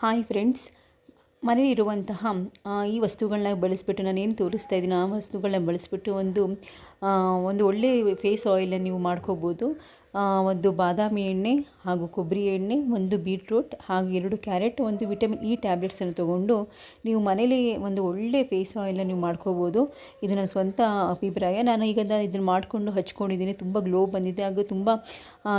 Hi friends. ಮನೆಯಲ್ಲಿರುವಂತಹ ಈ ವಸ್ತುಗಳನ್ನ ಬಳಸಿಬಿಟ್ಟು ನಾನೇನು ತೋರಿಸ್ತಾ ಇದ್ದೀನಿ, ಆ ವಸ್ತುಗಳನ್ನ ಬಳಸಿಬಿಟ್ಟು ಒಂದು ಒಂದು ಒಳ್ಳೆಯ ಫೇಸ್ ಆಯಿಲನ್ನು ನೀವು ಮಾಡ್ಕೋಬೋದು. ಒಂದು ಬಾದಾಮಿ ಎಣ್ಣೆ ಹಾಗೂ ಕೊಬ್ಬರಿ ಎಣ್ಣೆ, ಒಂದು ಬೀಟ್ರೂಟ್ ಹಾಗೂ ಎರಡು ಕ್ಯಾರೆಟ್, ಒಂದು ವಿಟಮಿನ್ ಇ ಟ್ಯಾಬ್ಲೆಟ್ಸನ್ನು ತೊಗೊಂಡು ನೀವು ಮನೇಲಿ ಒಂದು ಒಳ್ಳೆ ಫೇಸ್ ಆಯಿಲನ್ನು ನೀವು ಮಾಡ್ಕೋಬೋದು. ಇದು ನನ್ನ ಸ್ವಂತ ಅಭಿಪ್ರಾಯ. ನಾನು ಈಗ ಇದನ್ನು ಮಾಡಿಕೊಂಡು ಹಚ್ಕೊಂಡಿದ್ದೀನಿ. ತುಂಬ ಗ್ಲೋ ಬಂದಿದೆ. ಹಾಗೂ ತುಂಬ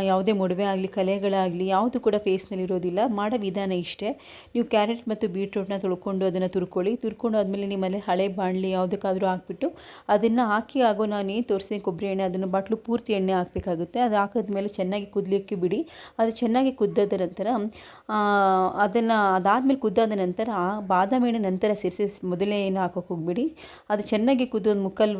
ಯಾವುದೇ ಮೊಡವೆ ಆಗಲಿ, ಕಲೆಗಳಾಗಲಿ, ಯಾವುದು ಕೂಡ ಫೇಸ್ನಲ್ಲಿ ಇರೋದಿಲ್ಲ. ಮಾಡೋ ವಿಧಾನ ಇಷ್ಟೇ. ನೀವು ಕ್ಯಾರೆಟ್ ಮತ್ತು ಬೀಟ್ರೂಟ್ನ ತೊಳ್ಕೊಂಡು ಅದನ್ನು ತುರ್ಕೊಳ್ಳಿ. ತುರ್ಕೊಂಡು ಆದಮೇಲೆ ನಿಮ್ಮಲ್ಲಿ ಹಳೆ ಬಾಣಲಿ ಯಾವುದಕ್ಕಾದರೂ ಹಾಕ್ಬಿಟ್ಟು ಅದನ್ನು ಹಾಕಿ ಆಗೋ ನಾನು ಏನು ತೋರಿಸಿದ ಕೊಬ್ಬರಿ ಎಣ್ಣೆ ಅದನ್ನು ಬಾಟ್ಲು ಪೂರ್ತಿ ಎಣ್ಣೆ ಹಾಕಬೇಕಾಗುತ್ತೆ. ಅದು ಹಾಕಿದ್ಮೇಲೆ ಚೆನ್ನಾಗಿ ಕುದಲಿಕ್ಕೆ ಬಿಡಿ. ಅದು ಚೆನ್ನಾಗಿ ಕುದ್ದಾದ ನಂತರ ಅದನ್ನು ಅದಾದಮೇಲೆ ಕುದ್ದಾದ ನಂತರ ಆ ಬಾದಾಮಿ ಎಣ್ಣೆ ನಂತರ ಸೇರಿಸಿ ಮೊದಲೇ ಏನು ಹಾಕೋಕೆ ಹೋಗ್ಬಿಡಿ. ಅದು ಚೆನ್ನಾಗಿ ಕುದ್ದು ಒಂದು ಮುಕ್ಕಲ್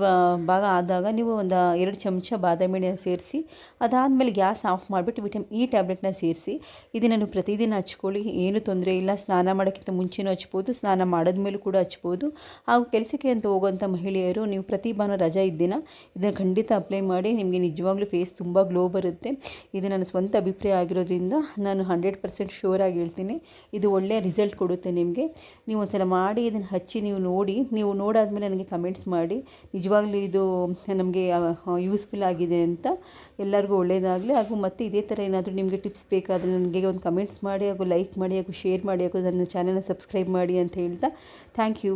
ಭಾಗ ಆದಾಗ ನೀವು ಒಂದು ಎರಡು ಚಮಚ ಬಾದಾಮಿ ಎಣ್ಣೆ ಸೇರಿಸಿ, ಅದಾದಮೇಲೆ ಗ್ಯಾಸ್ ಆಫ್ ಮಾಡಿಬಿಟ್ಟು ವಿಟಮಿನ್ ಇ ಟ್ಯಾಬ್ಲೆಟ್ನ ಸೇರಿಸಿ, ಇದನ್ನು ನೀವು ಪ್ರತಿದಿನ ಹಚ್ಕೊಳ್ಳಿ. ಏನು ತೊಂದರೆ ಇಲ್ಲ. ಸ್ನಾನ ಮಾಡೋಕ್ಕಿಂತ ಮುಂಚೆನೂ ಹಚ್ಬೋದು. ಸ್ನಾನ ಮಾಡಿದ್ಮೇಲೂ ಕೂಡ ಹಚ್ಬೋದು. ಹಾಗೂ ಕೆಲಸಕ್ಕೆ ಅಂತ ಹೋಗುವಂಥ ಮಹಿಳೆಯರು, ನೀವು ಪ್ರತಿ ಭಾನುವಾರ ರಜಾ ಇದ್ದಿನ, ಇದನ್ನು ಖಂಡಿತ ಅಪ್ಲೈ ಮಾಡಿ. ನಿಮಗೆ ನಿಜವಾಗ್ಲೂ ಫೇಸ್ ತುಂಬ ಗ್ಲೋ ಬರುತ್ತೆ ಇದು ನನ್ನ ಸ್ವಂತ ಅಭಿಪ್ರಾಯ ಆಗಿರೋದ್ರಿಂದ ನಾನು ಹಂಡ್ರೆಡ್ ಪರ್ಸೆಂಟ್ ಶೋರ್ ಆಗಿ ಹೇಳ್ತೀನಿ. ಇದು ಒಳ್ಳೆಯ ರಿಸಲ್ಟ್ ಕೊಡುತ್ತೆ ನಿಮಗೆ. ನೀವು ಒಂದ್ಸಲ ಮಾಡಿ ಇದನ್ನು ಹಚ್ಚಿ ನೀವು ನೋಡಿ, ನೀವು ನೋಡಾದಮೇಲೆ ನನಗೆ ಕಮೆಂಟ್ಸ್ ಮಾಡಿ. ನಿಜವಾಗ್ಲೂ ಇದು ನಮಗೆ ಯೂಸ್ಫುಲ್ ಆಗಿದೆ ಅಂತ ಎಲ್ಲರಿಗೂ ಒಳ್ಳೆಯದಾಗಲಿ ಹಾಗೂ ಮತ್ತು ಇದೇ ಥರ ಏನಾದರೂ ನಿಮಗೆ ಟಿಪ್ಸ್ ಬೇಕಾದರೆ ನನಗೆ ಒಂದು ಕಮೆಂಟ್ಸ್ ಮಾಡಿ, ಹಾಗೂ ಲೈಕ್ ಮಾಡಿ, ಹಾಗೂ ಶೇರ್ ಮಾಡಿ, ಹಾಗೂ ನನ್ನ ಚಾನಲ್ನ ಸಬ್ಸ್ಕ್ರೈಬ್ ಮಾಡಿ ಅಂತ ಹೇಳ್ತಾ ಥ್ಯಾಂಕ್ ಯು